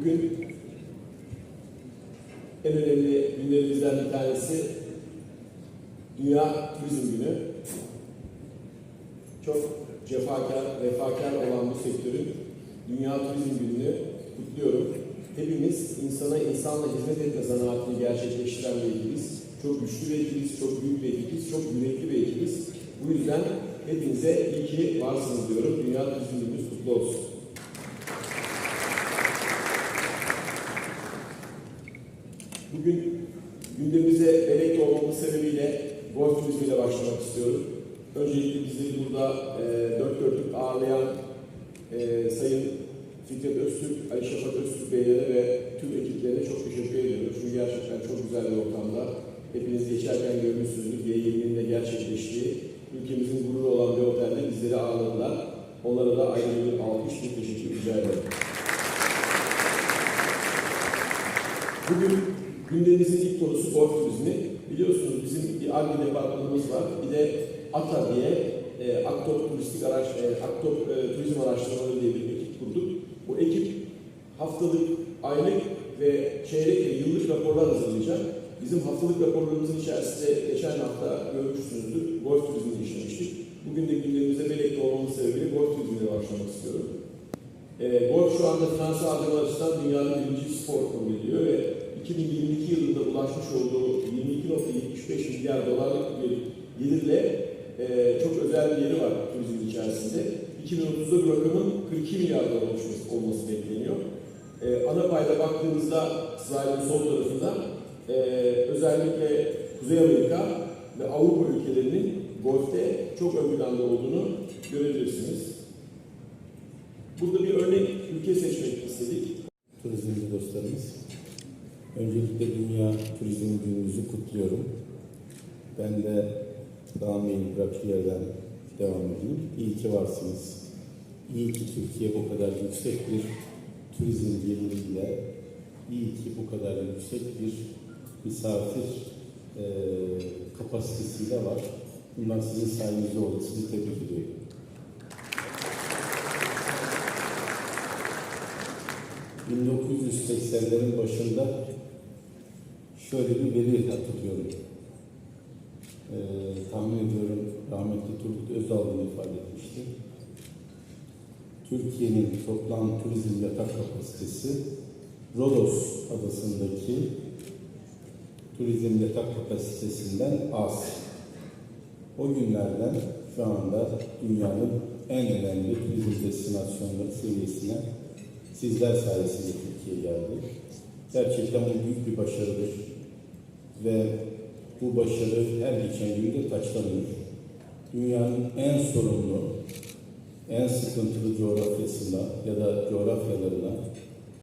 Bugün en önemli günlerimizden bir tanesi Dünya Turizm Günü. Çok cefakar, vefakar olan bu sektörün Dünya Turizm Günü'nü kutluyorum. Hepimiz insana insanla hizmet etme zanaatini gerçekleştiren bir ekibiz. Çok güçlü bir ekibiz, çok büyük bir ekibiz, çok yürekli bir ekibiz. Bu yüzden hepinize iyi ki varsınız diyorum. Dünya Turizm Gününüz kutlu olsun. Bugün gündemimize melek olmamız sebebiyle golf turizmiyle başlamak istiyorum. Öncelikle bizi burada e, dört dörtlük ağırlayan e, Sayın Fikret Öztürk, Ali Şafak Öztürk Beylere ve tüm ekiplerine çok teşekkür ediyorum. Çünkü gerçekten çok güzel bir ortamda. Hepiniz geçerken görmüşsünüzdür. G20'nin de gerçekleştiği, ülkemizin gururu olan bir otelde bizleri ağırladılar. Onlara da ayrı bir alkış, bir teşekkür rica ederim. Bugün gündemimizin ilk konusu golf turizmi. Biliyorsunuz bizim bir ARGE departmanımız var. Bir de ATA diye e, Aktop Turistik Araç, e, Aktop e, Turizm Araştırmaları diye bir ekip kurduk. Bu ekip haftalık, aylık ve çeyrek ve yıllık raporlar hazırlayacak. Bizim haftalık raporlarımızın içerisinde geçen hafta görmüşsünüzdür. Golf turizmini işlemiştik. Bugün de gündemimize Melek'te olmamız sebebiyle golf turizmine başlamak istiyorum. E, golf şu anda finansal harcamalar açısından dünyanın birinci spor kabul ediliyor ve 2022 yılında ulaşmış olduğu 22.75 milyar dolarlık bir gelirle e, çok özel bir yeri var turizmin içerisinde. 2030'da bu rakamın 42 milyar dolar olması bekleniyor. E, ana payda baktığımızda slide'ın sol tarafında e, özellikle Kuzey Amerika ve Avrupa ülkelerinin golfte çok ön planda olduğunu görebilirsiniz. Burada bir örnek ülke seçmek istedik. turizmci dostlarımız. Öncelikle Dünya Turizm Günümüzü kutluyorum. Ben de Rami bıraktığı yerden devam edeyim. İyi ki varsınız. İyi ki Türkiye bu kadar yüksek bir turizm geliriyle, iyi ki bu kadar yüksek bir misafir eee kapasitesiyle var. Bunlar sizin sayenizde oldu. Sizi tebrik ediyorum. ...1980'lerin başında şöyle bir veri hatırlıyorum. Ee, tahmin ediyorum rahmetli Turgut Özal ifade etmişti. Türkiye'nin toplam turizm yatak kapasitesi Rodos adasındaki turizm yatak kapasitesinden az. O günlerden şu anda dünyanın en önemli turizm destinasyonları seviyesine sizler sayesinde Türkiye geldi. Gerçekten bu büyük bir başarıdır. Ve bu başarı her geçen gün de taçlanıyor. Dünyanın en sorunlu, en sıkıntılı coğrafyasında ya da coğrafyalarına